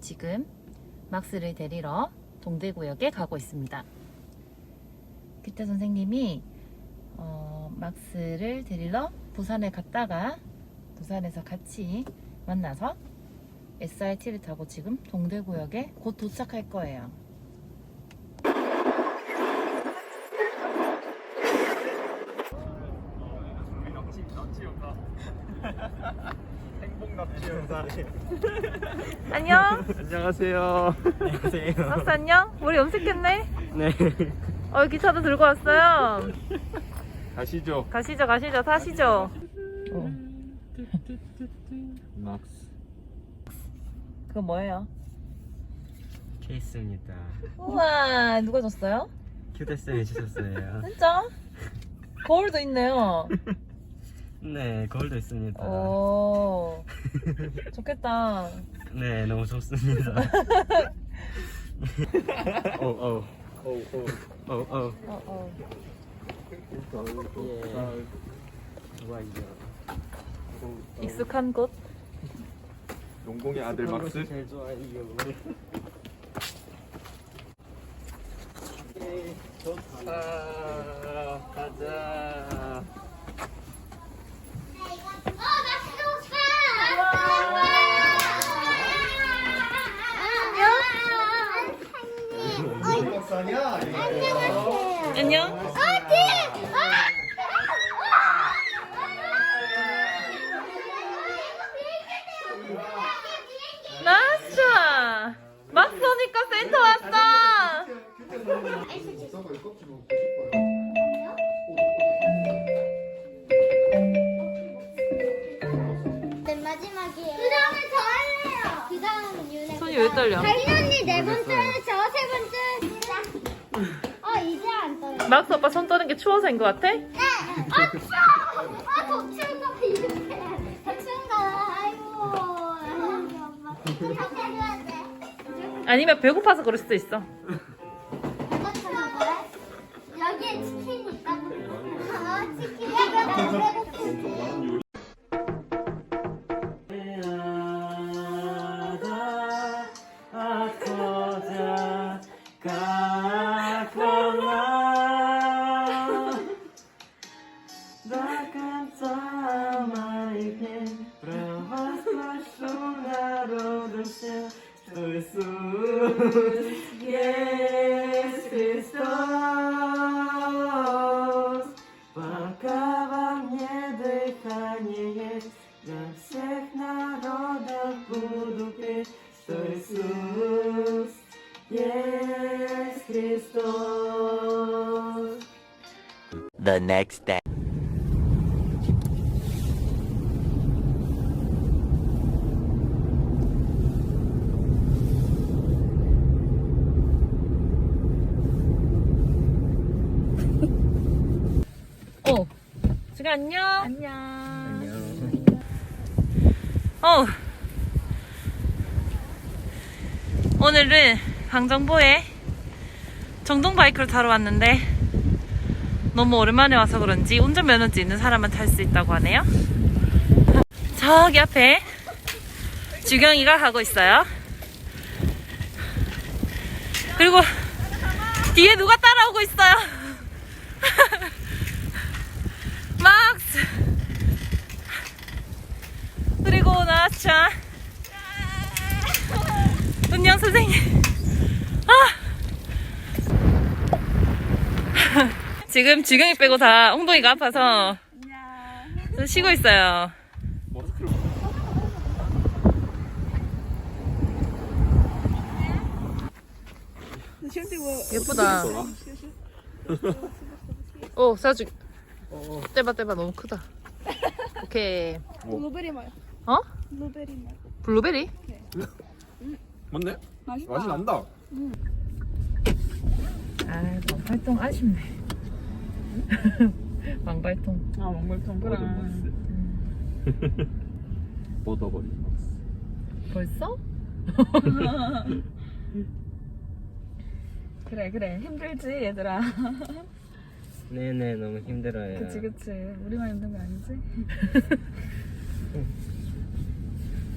지금 막스를 데리러 동대구역에 가고 있습니다. 기태 선생님이 어, 막스를 데리러 부산에 갔다가 부산에서 같이 만나서 SRT를 타고 지금 동대구역에 곧 도착할 거예요. 행복 납치 영상. 안녕. 안녕하세요. 안녕하세요. 막스 안녕. 우리 염색했네. 네. 어 기차도 들고 왔어요. 가시죠. 가시죠, 가시죠, 타시죠. 막스 그거 뭐예요? 케이스입니다. 우와, 누가 줬어요? 큐대쌤이 주셨어요. 진짜? 거울도 있네요. 네, 거울도 있습니다. 오, 좋겠다. 네, 너무 좋습니다. 오, 오, 오, 오, 오, 오. 어, 어. 예. 좋아요. 익숙한 곳? 용공의 아들 막스. 제일 좋아요. 예, 좋다. 가자. 안녕. 나스차! 막스 오니까 센터 왔어! 네, 마지막이에요. 그 다음에 저 할래요. 그 다음은 윤혜. 손이 왜 떨려? 다린 언니 네 번째, 저 세 번째. 어, 이제 막스 오빠 손 떠는 게 추워서인 것 같아? 네. 아, 추워. 아, 더 추운 거 봐, 이렇게. 더 추운 거. 아이고. 아니면 배고파서 그럴 수도 있어. Bahkan sama ini Berwaslah sunaro dosa Jesus Yes Христос. Пока во мне дыхание есть Для всех народов буду петь Что Иисус есть Христос. The next day. 지금 안녕. 안녕. 어. 오늘은 강정보에 정동 바이크를 타러 왔는데 너무 오랜만에 와서 그런지 운전면허지 있는 사람만 탈 수 있다고 하네요. 저기 앞에 주경이가 가고 있어요. 그리고 뒤에 누가 따라오고 있어요. 막스. 그리고 나차 은영 선생님. 아. 지금 주경이 빼고 다 엉덩이가 아파서 좀 쉬고 있어요. 예쁘다. 오 사주 떼봐 떼봐 너무 크다 오케이 블루베리 맛. 어? 블루베리 맛. 블루베리? 맞네. 맛있다. 맛이 난다. 아, 망발통 아쉽네. 망발통. 아, 먹물통. 뻗어버린 막스. 벌써? 그래, 그래. 힘들지, 얘들아. 네네 너무 힘들어요. 그치 그치 우리만 힘든 거 아니지?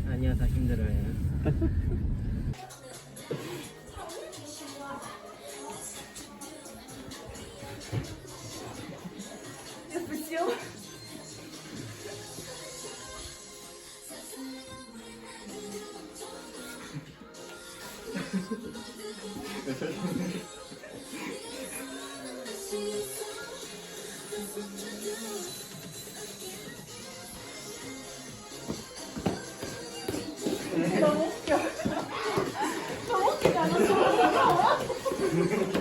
아니요 다 힘들어요. 그렇게 해서